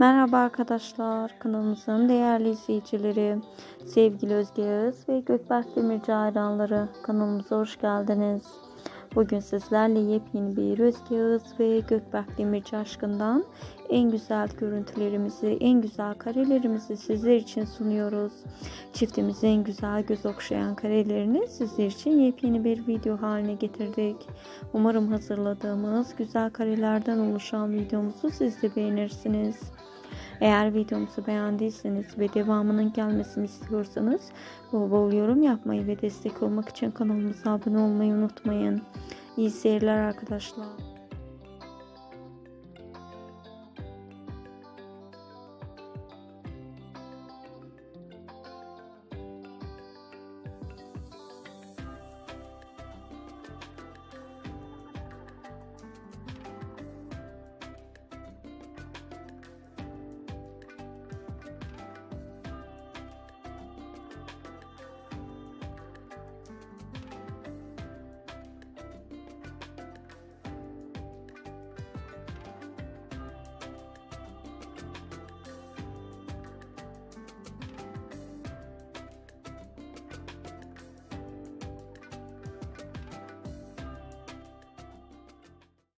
Merhaba arkadaşlar, kanalımızın değerli izleyicileri, sevgili Özge Yağız ve Gökberk Demirci hayranları kanalımıza hoş geldiniz. Bugün sizlerle yepyeni bir Özge Yağız ve Gökberk Demirci aşkından en güzel görüntülerimizi, en güzel karelerimizi sizler için sunuyoruz. Çiftimizin en güzel göz okşayan karelerini sizler için yepyeni bir video haline getirdik. Umarım hazırladığımız güzel karelerden oluşan videomuzu siz de beğenirsiniz. Eğer videomuzu beğendiyseniz ve devamının gelmesini istiyorsanız bol bol yorum yapmayı ve destek olmak için kanalımıza abone olmayı unutmayın. İyi seyirler arkadaşlar.